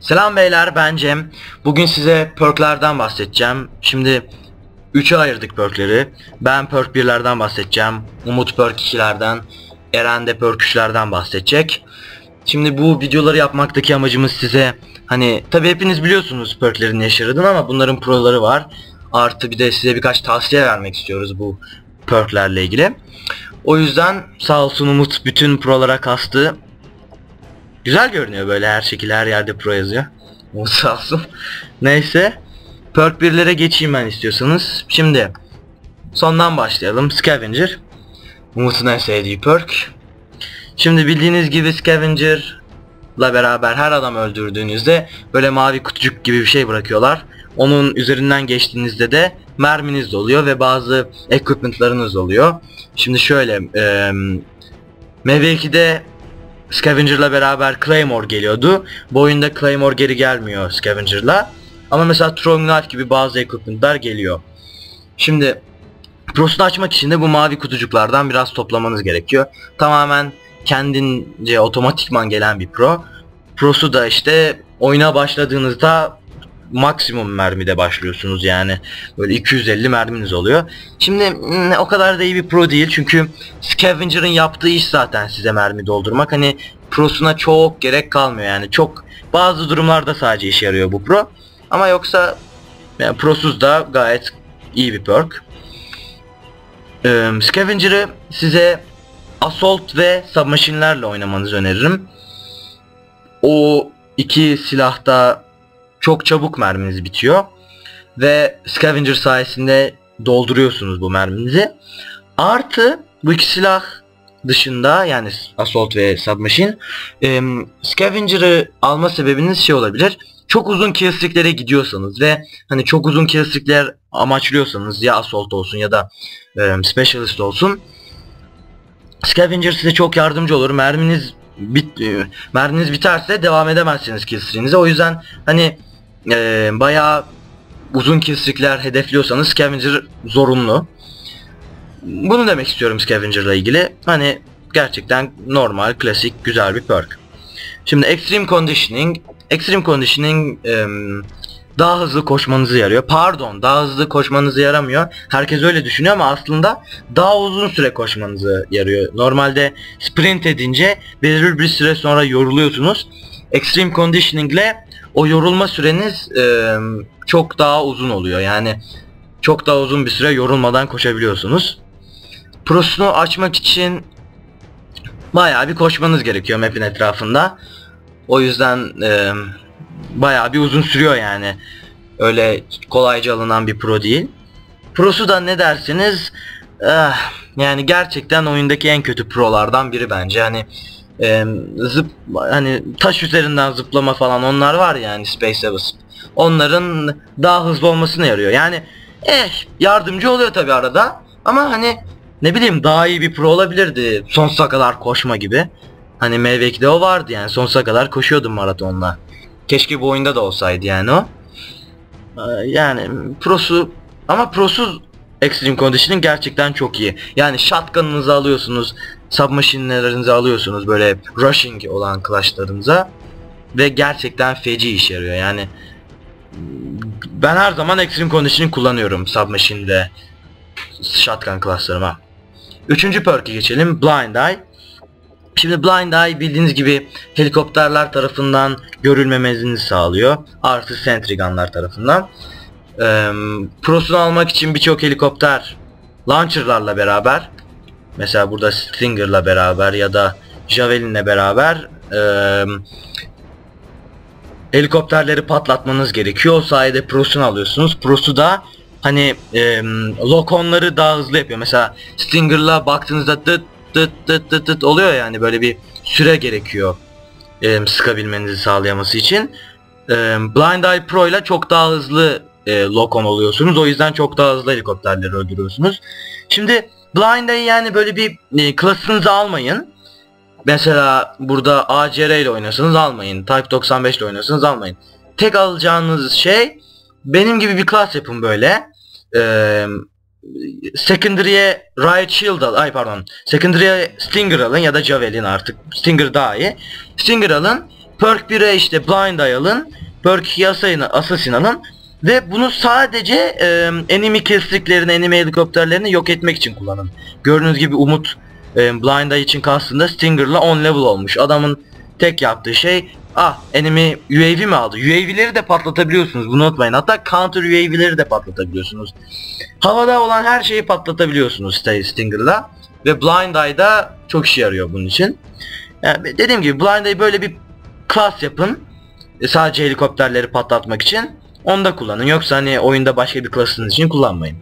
Selam beyler ben Cem. Bugün size perklerden bahsedeceğim. Şimdi 3'e ayırdık perkleri. Ben perk 1'lerden bahsedeceğim. Umut perk 2'lerden. Eren de perk 3'lerden bahsedecek. Şimdi bu videoları yapmaktaki amacımız size hani tabi hepiniz biliyorsunuz perklerin yaradığını ama bunların proları var. Artı bir de size birkaç tavsiye vermek istiyoruz bu perklerle ilgili. O yüzden sağ olsun Umut bütün prolara kastı. Güzel görünüyor böyle her şekilde her yerde pro yazıyor. Umut sağ olsun. Neyse. Perk 1'lere geçeyim ben istiyorsanız. Şimdi sondan başlayalım. Scavenger. Umut'un en sevdiği perk. Şimdi bildiğiniz gibi Scavenger'la beraber her adam öldürdüğünüzde böyle mavi kutucuk gibi bir şey bırakıyorlar. Onun üzerinden geçtiğinizde de merminiz oluyor ve bazı equipment'larınız oluyor. Şimdi şöyle e, MV2'de Scavenger'la beraber Claymore geliyordu. Bu oyunda Claymore geri gelmiyor Scavenger'la. Ama mesela Throwing gibi bazı equipment'lar geliyor. Şimdi Pros'unu açmak için de bu mavi kutucuklardan biraz toplamanız gerekiyor. Tamamen kendince otomatikman gelen bir Pro. Pro'su da işte oyuna başladığınızda maksimum mermide başlıyorsunuz yani böyle 250 merminiz oluyor. Şimdi mm, o kadar da iyi bir pro değil çünkü Scavenger'ın yaptığı iş zaten size mermi doldurmak. Hani prosuna çok gerek kalmıyor yani çok bazı durumlarda sadece işe yarıyor bu pro. Ama yoksa yani prosuz da gayet iyi bir perk. Ee, Scavenger'ı size Assault ve Submachine'lerle oynamanızı öneririm. O iki silahta çok çabuk merminiz bitiyor. Ve Scavenger sayesinde dolduruyorsunuz bu merminizi. Artı bu iki silah dışında yani Assault ve Submachine e, Scavenger'ı alma sebebiniz şey olabilir. Çok uzun killstreak'lere gidiyorsanız ve hani çok uzun killstreak'ler amaçlıyorsanız ya Assault olsun ya da e, Specialist olsun Scavenger size çok yardımcı olur. Merminiz bit e, merminiz biterse devam edemezsiniz killstreak'inize. O yüzden hani e, bayağı uzun killstreak'ler hedefliyorsanız Scavenger zorunlu. Bunu demek istiyorum Scavenger'la ilgili. Hani gerçekten normal, klasik, güzel bir perk. Şimdi Extreme Conditioning. Extreme Conditioning e, daha hızlı koşmanızı yarıyor. Pardon, daha hızlı koşmanızı yaramıyor. Herkes öyle düşünüyor ama aslında daha uzun süre koşmanızı yarıyor. Normalde sprint edince belirli bir süre sonra yoruluyorsunuz. Extreme Conditioning ile o yorulma süreniz e, çok daha uzun oluyor. Yani çok daha uzun bir süre yorulmadan koşabiliyorsunuz. Prosunu açmak için bayağı bir koşmanız gerekiyor map'in etrafında. O yüzden e, bayağı bir uzun sürüyor yani. Öyle kolayca alınan bir pro değil. Prosu da ne dersiniz? Eh, yani gerçekten oyundaki en kötü prolardan biri bence. Hani e, zıp hani taş üzerinden zıplama falan onlar var ya yani Space Abyss. Onların daha hızlı olmasına yarıyor. Yani eh yardımcı oluyor tabi arada. Ama hani ne bileyim daha iyi bir pro olabilirdi. Sonsuza kadar koşma gibi. Hani MV2'de o vardı yani sonsuza kadar koşuyordum maratonla. Keşke bu oyunda da olsaydı yani o. Ee, yani prosu ama prosuz Extreme Conditioning gerçekten çok iyi. Yani shotgun'ınızı alıyorsunuz, submachine'lerinizi alıyorsunuz böyle rushing olan clash'larınıza ve gerçekten feci iş yarıyor. Yani ben her zaman Extreme Conditioning kullanıyorum submachine'de shotgun class'larıma. Üçüncü perk'e geçelim. Blind Eye. Şimdi Blind Eye bildiğiniz gibi helikopterler tarafından görülmemenizi sağlıyor. Artı sentry gunlar tarafından. Ee, prosunu almak için birçok helikopter launcherlarla beraber mesela burada Stinger'la beraber ya da Javelin'le beraber e, helikopterleri patlatmanız gerekiyor. O sayede prosunu alıyorsunuz. Prosu da hani e, lokonları daha hızlı yapıyor. Mesela Stinger'la baktığınızda tıt tıt tıt tıt tıt oluyor yani böyle bir süre gerekiyor e, sıkabilmenizi sağlayaması için. E, Blind Eye Pro ile çok daha hızlı e, lokon oluyorsunuz. O yüzden çok daha hızlı helikopterleri öldürüyorsunuz. Şimdi Blind Eye yani böyle bir e, klasınızı almayın. Mesela burada ACR ile oynuyorsanız almayın. Type 95 ile oynuyorsanız almayın. Tek alacağınız şey benim gibi bir klas yapın böyle. Eee Secondary'e Riot Shield al, ay pardon. Secondary'e Stinger alın ya da Javelin artık. Stinger daha iyi. Stinger alın. Perk 1'e işte Blind Eye alın. Perk 2'ye Assassin, Assassin alın. Ve bunu sadece e, enemy killstreaklerini, enemy helikopterlerini yok etmek için kullanın. Gördüğünüz gibi Umut e, Blind Eye için kastında Stinger'la 10 level olmuş. Adamın tek yaptığı şey ah enemy UAV mi aldı? UAV'leri de patlatabiliyorsunuz bunu unutmayın. Hatta counter UAV'leri de patlatabiliyorsunuz. Havada olan her şeyi patlatabiliyorsunuz Stinger'la. Ve Blind Eye'da çok işe yarıyor bunun için. Yani dediğim gibi Blind Eye böyle bir class yapın. E, sadece helikopterleri patlatmak için. Onu da kullanın. Yoksa hani oyunda başka bir klasınız için kullanmayın.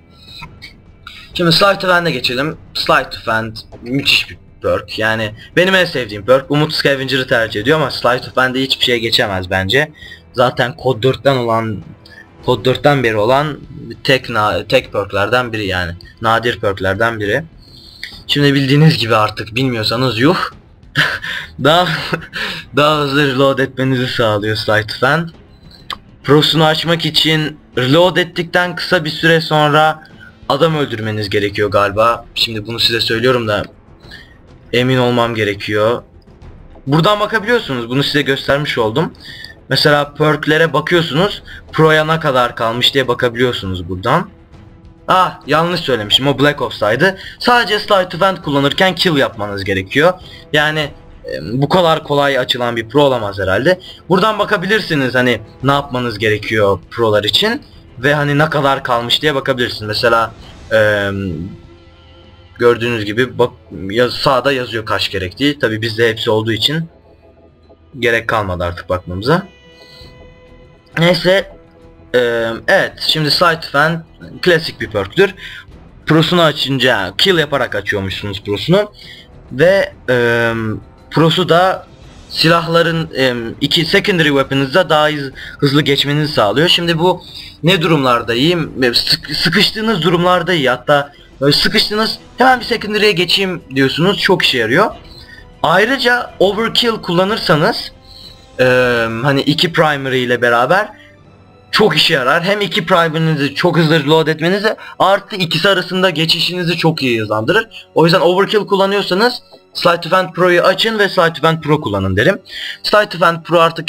Şimdi Slide to Fend'e geçelim. Slide to Fend müthiş bir perk. Yani benim en sevdiğim perk. Umut Scavenger'ı tercih ediyor ama Slide to Fend'e hiçbir şey geçemez bence. Zaten kod 4'ten olan kod 4'ten beri olan tek na tek perklerden biri yani. Nadir perklerden biri. Şimdi bildiğiniz gibi artık bilmiyorsanız yuh. daha daha hızlı reload etmenizi sağlıyor Slide Fend. Prosunu açmak için reload ettikten kısa bir süre sonra adam öldürmeniz gerekiyor galiba. Şimdi bunu size söylüyorum da emin olmam gerekiyor. Buradan bakabiliyorsunuz. Bunu size göstermiş oldum. Mesela perklere bakıyorsunuz. Pro'ya ne kadar kalmış diye bakabiliyorsunuz buradan. Ah yanlış söylemişim o Black Ops'taydı. Sadece Slide to Vent kullanırken kill yapmanız gerekiyor. Yani bu kadar kolay açılan bir pro olamaz herhalde. Buradan bakabilirsiniz hani ne yapmanız gerekiyor prolar için ve hani ne kadar kalmış diye bakabilirsiniz. Mesela e, gördüğünüz gibi bak yaz, sağda yazıyor kaç gerektiği. Tabi bizde hepsi olduğu için gerek kalmadı artık bakmamıza. Neyse e, evet şimdi Slide Fan klasik bir perktür. Prosunu açınca kill yaparak açıyormuşsunuz prosunu ve e, Prosu da silahların e, iki secondary weapons'da daha hızlı geçmenizi sağlıyor. Şimdi bu ne durumlarda iyi? Sık, sıkıştığınız durumlarda iyi. Hatta böyle sıkıştınız hemen bir secondary'e geçeyim diyorsunuz. Çok işe yarıyor. Ayrıca overkill kullanırsanız e, hani iki primary ile beraber çok işe yarar. Hem iki primary'nizi çok hızlı load etmenizi artı ikisi arasında geçişinizi çok iyi hızlandırır. O yüzden overkill kullanıyorsanız Slide to Pro'yu açın ve Slide to Pro kullanın derim. Slide to Pro artık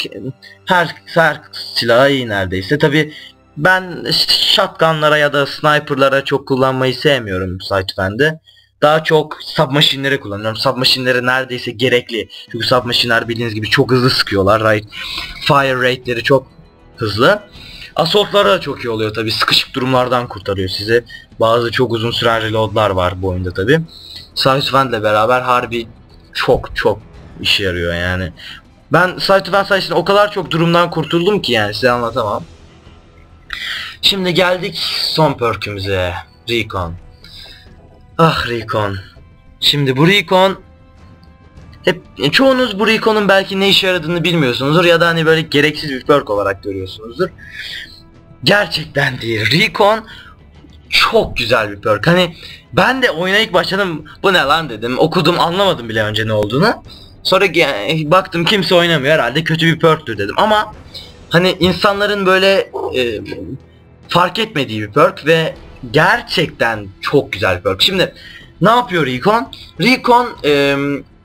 her, her silaha iyi neredeyse. Tabi ben shotgunlara ya da sniperlara çok kullanmayı sevmiyorum Slide to. Daha çok submachine'lere kullanıyorum. Submachine'lere neredeyse gerekli. Çünkü submachine'ler bildiğiniz gibi çok hızlı sıkıyorlar. Right? Fire rate'leri çok hızlı. Assault'lara da çok iyi oluyor tabi. Sıkışık durumlardan kurtarıyor sizi. Bazı çok uzun süren reloadlar var bu oyunda tabi. Sidefend ile beraber harbi çok çok işe yarıyor yani. Ben Sidefend sayesinde o kadar çok durumdan kurtuldum ki yani size anlatamam. Şimdi geldik son perkümüze. Recon. Ah Recon. Şimdi bu Recon hep çoğunuz bu Recon'un belki ne işe yaradığını bilmiyorsunuzdur ya da hani böyle gereksiz bir perk olarak görüyorsunuzdur. Gerçekten değil. Recon çok güzel bir perk. Hani ben de oyuna ilk başladım bu ne lan dedim. Okudum anlamadım bile önce ne olduğunu. Sonra baktım kimse oynamıyor herhalde kötü bir perktür dedim. Ama hani insanların böyle e, fark etmediği bir perk ve gerçekten çok güzel bir perk. Şimdi ne yapıyor Recon? Recon e,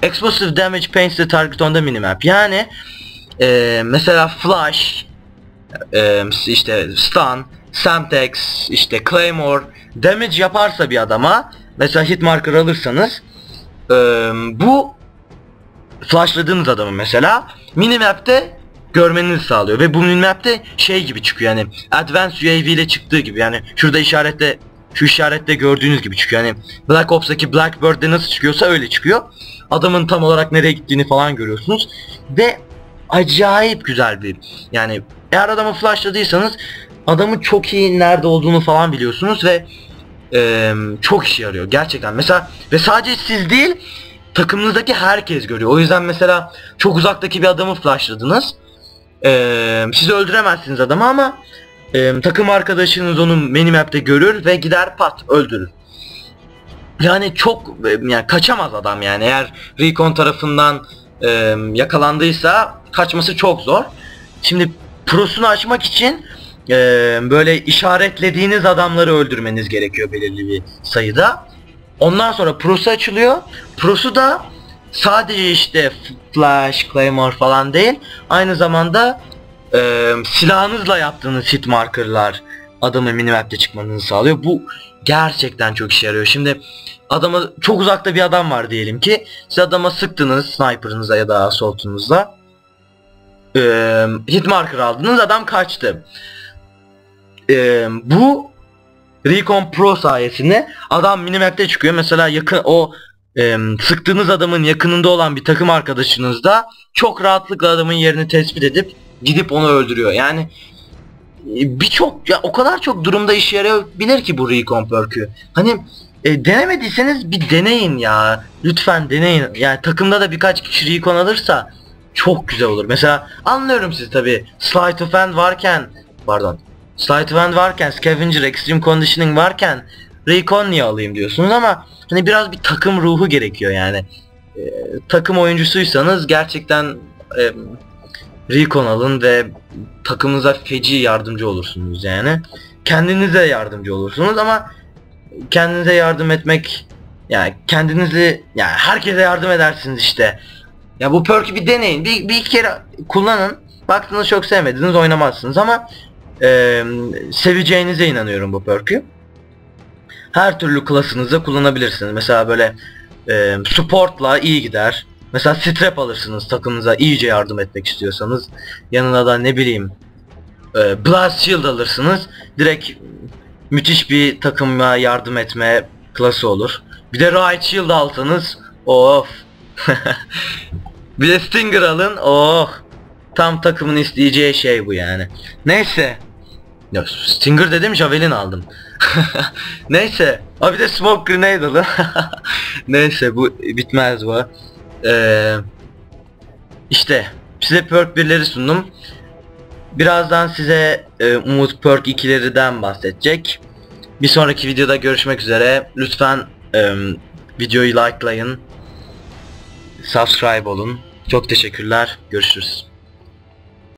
Explosive Damage Paints the Target on the minimap. Yani e, mesela Flash, e, işte Stun, Semtex, işte Claymore damage yaparsa bir adama mesela hit marker alırsanız e, bu flashladığınız adamı mesela minimap'te görmenizi sağlıyor. Ve bu minimap'te şey gibi çıkıyor yani Advanced UAV ile çıktığı gibi yani şurada işarette şu işarette gördüğünüz gibi çıkıyor. Yani Black Ops'taki Blackbird'de nasıl çıkıyorsa öyle çıkıyor adamın tam olarak nereye gittiğini falan görüyorsunuz ve acayip güzel bir yani eğer adamı flashladıysanız adamın çok iyi nerede olduğunu falan biliyorsunuz ve e, çok işe yarıyor gerçekten. Mesela ve sadece siz değil takımınızdaki herkes görüyor. O yüzden mesela çok uzaktaki bir adamı flashladınız. E, siz öldüremezsiniz adamı ama e, takım arkadaşınız onu minimap'te görür ve gider pat öldürür. Yani çok yani kaçamaz adam yani eğer Recon tarafından e, yakalandıysa kaçması çok zor. Şimdi prosunu açmak için e, böyle işaretlediğiniz adamları öldürmeniz gerekiyor belirli bir sayıda. Ondan sonra prosu açılıyor. Prosu da sadece işte flash, claymore falan değil aynı zamanda e, silahınızla yaptığınız hit markerlar adamı minimap'te çıkmanızı sağlıyor. Bu gerçekten çok işe yarıyor. Şimdi adama çok uzakta bir adam var diyelim ki siz adama sıktınız sniper'ınıza ya da assault'unuzla e, hit marker aldınız adam kaçtı. E, bu Recon Pro sayesinde adam minimap'te çıkıyor. Mesela yakın o e, sıktığınız adamın yakınında olan bir takım arkadaşınız da çok rahatlıkla adamın yerini tespit edip gidip onu öldürüyor. Yani birçok ya o kadar çok durumda işe yarayabilir ki bu Recon perk'ü. Hani e, denemediyseniz bir deneyin ya. Lütfen deneyin. Yani takımda da birkaç kişi Recon alırsa çok güzel olur. Mesela anlıyorum siz tabi. Slide of Hand varken pardon. Slide of Hand varken Scavenger Extreme Conditioning varken Recon niye alayım diyorsunuz ama hani biraz bir takım ruhu gerekiyor yani. E, takım oyuncusuysanız gerçekten e, Recon alın ve takımınıza feci yardımcı olursunuz yani. Kendinize yardımcı olursunuz ama kendinize yardım etmek yani kendinizi yani herkese yardım edersiniz işte. Ya bu perk'ü bir deneyin. Bir, bir iki kere kullanın. Baktınız çok sevmediniz oynamazsınız ama e, seveceğinize inanıyorum bu perk'ü. Her türlü klasınızda kullanabilirsiniz. Mesela böyle e, supportla iyi gider. Mesela strap alırsınız takımınıza iyice yardım etmek istiyorsanız. Yanına da ne bileyim e, blast shield alırsınız. Direkt müthiş bir takıma yardım etme klası olur. Bir de Riot Shield alsanız of. bir de Stinger alın oh. Tam takımın isteyeceği şey bu yani. Neyse. Stinger dedim Javelin aldım. Neyse. Abi de Smoke Grenade alın. Neyse bu bitmez bu. Ee, işte size perk birleri sundum. Birazdan size e, Umut Perk 2'lerden bahsedecek. Bir sonraki videoda görüşmek üzere. Lütfen e, videoyu likelayın. Subscribe olun. Çok teşekkürler. Görüşürüz.